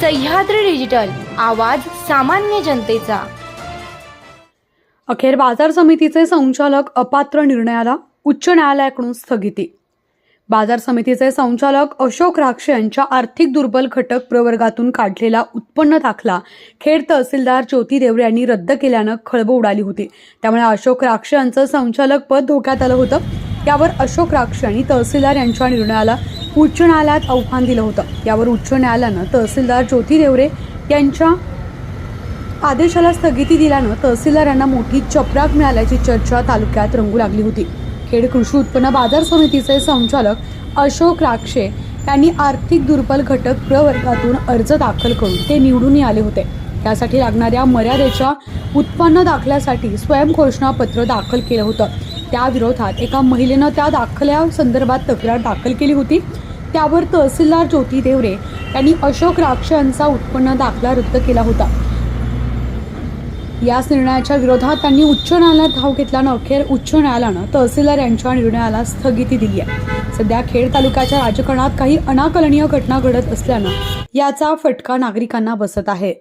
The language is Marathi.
सह्याद्री डिजिटल आवाज सामान्य जनतेचा. अखेर बाजार समितीचे संचालक अपात्र निर्णयाला उच्च न्यायालयाकडून स्थगिती. बाजार समितीचे संचालक अशोक राक्षे यांच्या आर्थिक दुर्बल घटक प्रवर्गातून काढलेला उत्पन्न दाखला खेड तहसीलदार ज्योती देवरे यांनी रद्द केल्यानं खळबळ उडाली होती. त्यामुळे अशोक राक्षे यांचं संचालक पद धोक्यात आलं होतं. त्यावर अशोक राक्षे आणि तहसीलदार यांच्या निर्णयाला उच्च न्यायालयात आव्हान दिलं होतं. यावर उच्च न्यायालयानं तहसीलदार ज्योती देवरे यांच्या आदेशाला स्थगिती दिल्यानं तहसीलदारांना मोठी चपराक मिळाल्याची चर्चा तालुक्यात रंगू लागली होती. खेड कृषी उत्पन्न बाजार समितीचे संचालक अशोक राक्षे यांनी आर्थिक दुर्बल घटक प्रवर्गातून अर्ज दाखल करून ते निवडून आले होते. त्यासाठी लागणाऱ्या मर्यादेच्या उत्पन्न दाखल्यासाठी स्वयंघोषणापत्र दाखल केलं होतं. त्याविरोधात एका महिलेनं त्या दाखल्या संदर्भात तक्रार दाखल केली होती. त्यावर तहसीलदार ज्योती देवरे यांनी अशोक राक्षे यांचा उत्पन्न दाखला रद्द केला होता. याच निर्णयाच्या विरोधात त्यांनी उच्च न्यायालयात धाव घेतल्यानं अखेर उच्च न्यायालयानं तहसीलदार यांच्या निर्णयाला स्थगिती दिली आहे सध्या खेड तालुक्याच्या राजकारणात काही अनाकलनीय घटना घडत असल्यानं याचा फटका नागरिकांना बसत आहे.